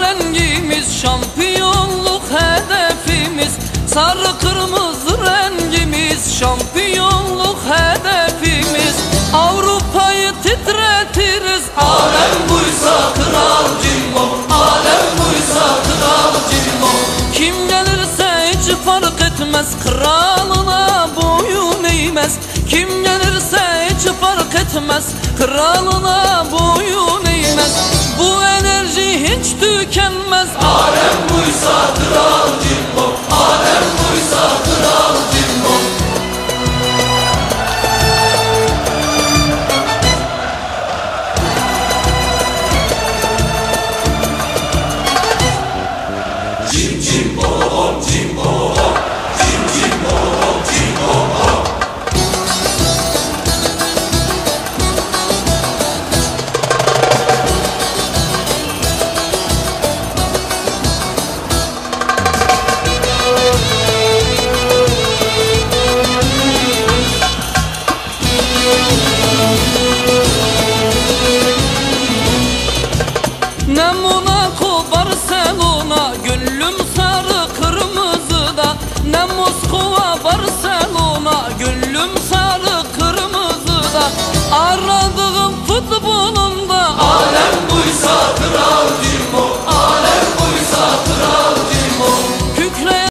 rengimiz Şampiyonluk hedefimiz. Sarı kırmızı rengimiz Şampiyonluk hedefimiz. Avrupa'yı titretiriz. Alem buysa kral cimbo Alem buysa kral cimbo. Kim gelirse hiç fark etmez Kralına boyun eğmez. Kim gelirse hiç fark etmez Kralına boyun Monaco, Barcelona Gönlüm